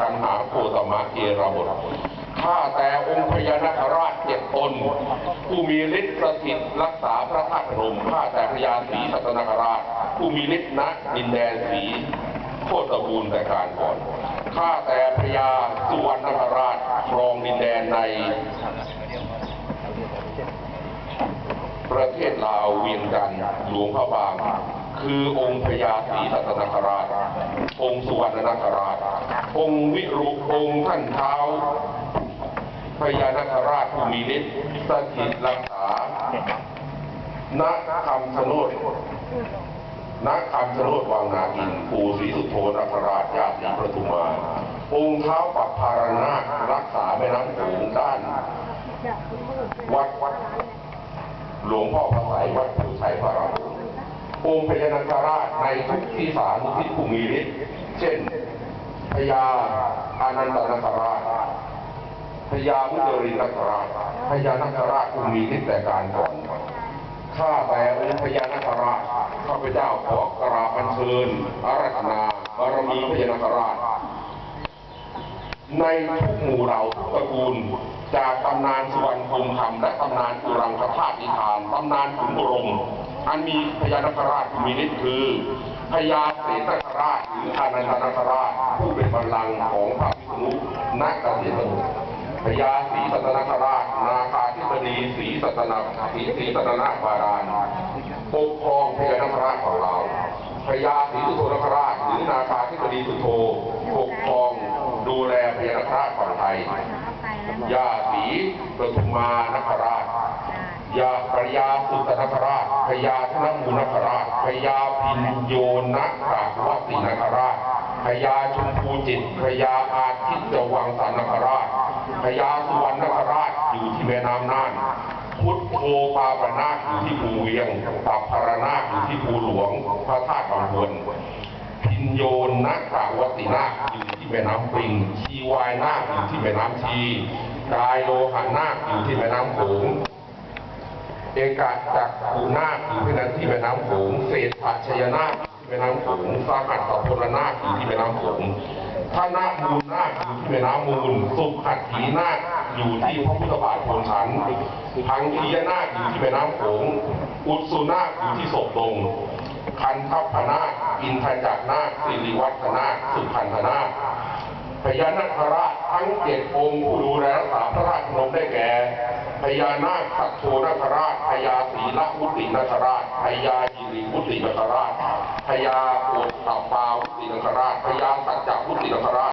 กันหาโคตมะเอราบทข้าแต่องค์พญานาคราชเจ็ดตน ผู้มีฤทธิ์ประสิทธิ์รักษาพระธาตุพนมข้าแต่พญาศรีสัตนคราช ผู้มีฤทธิ์ณดินแดนศรีโคตรบูรณ์แต่การก่อนข้าแต่พญาสุวรรณนคราชครองดินแดนใน ประเทศลาวเวียงจันทร์หลวงพระบาง คือองค์พญาศรีสัตนคราช องค์สุวรรณนคราช องค์วิรุองค์ท่านเท้าพญานาคราชผู้มีฤทธิ์สถิตรักษาณคำชะโนดณคำชะโนดวังนาอินปู่ศรีสุโธนคราชญาติประทุมา องค์เท้าปักพารณารักษาแม่น้ำโขงด้าน วัดวัดหลวงพ่อพระสายวัดผู้ชัยพระรามองค์พญานาคราชในทุกที่สารที่ผู้มีฤทธิ์เช่น พญาอานันตนาคราชพญาพุทธรินนาคราชพญานาคราชผู้มีนิสแต่การก่อนข้าแต่องค์พญานาคราชข้าพเจ้าขอกราบอัญเชิญอารัธนาบารมีพญานาคราช ในทุกหมู่เราทุกตระกูล จากตำนานสุวรรณคงคำและตำนานอุรังคธาตุนิทานตำนานขุนบรมอันมีพญานคราชมีฤทธิ์คือพญาเสนนาคราชหรืออานันตนาคราชผู้เป็นบัลลังก์ของพระวิษณุนักเกษียณพญาศรีสัตนคราชนาคาธิบดีศรีสัตนาศรีศรีสัตนาบาดาลปกครองพญานคราชของเราพญาศรีสุโธนคราชหรือนาคาธิบดีสุโธปกครอง ดูแลพญานาคราชฝั่งไทยยาสีปทุมานคราชยาปรยาสุตนคราชพญาธนมูนคราชพญาพินโยนะกากวัตินคราชพญาชมพูจิตพญาอาทิตย์วังสันนคราชพญาสุวรรณนคราชอยู่ที่แม่น้ำน่านพุทโธปาปนาคอยู่ที่ภูเวียงปัปพารนาคอยู่ที่ภูหลวง พระธาตุบางพวน พินโยนนักกาวตินาคอยู่ที่แม่น้ำปิงชีวายนาคอยู่ที่แม่น้ำชีกายโลหะนาคอยู่ที่แม่น้ำโขงเอกาจักขุนาคอยู่ที่นั้นที่แม่น้ำโขงเศรษฐชยนาคที่แม่น้ำโขงสาหัสสัพลนาคอยู่ที่แม่น้ำโขงธนามูลนาคอยู่ที่แม่น้ำมูล สุขัตถีนาคอยู่ที่พระพุทธบาทโพนชันพังคียนาคอยู่ที่แม่น้ำโขงอุตสุนาคอยู่ที่ศพตรงคันทัพพนาค อินทจักรนาคสิริวัฒนาคสุพันธนาคพญานาคราชทั้งเจ็ดองค์ผู้ดูแลรักษาพระราชพนมได้แก่พญานาคสัตโทนาคราชพญาศีละวุตินาคราชพญายิริวุตินาคราชพญาโอตตปาวุตินาคราชพญาสัจจวุตินาคราช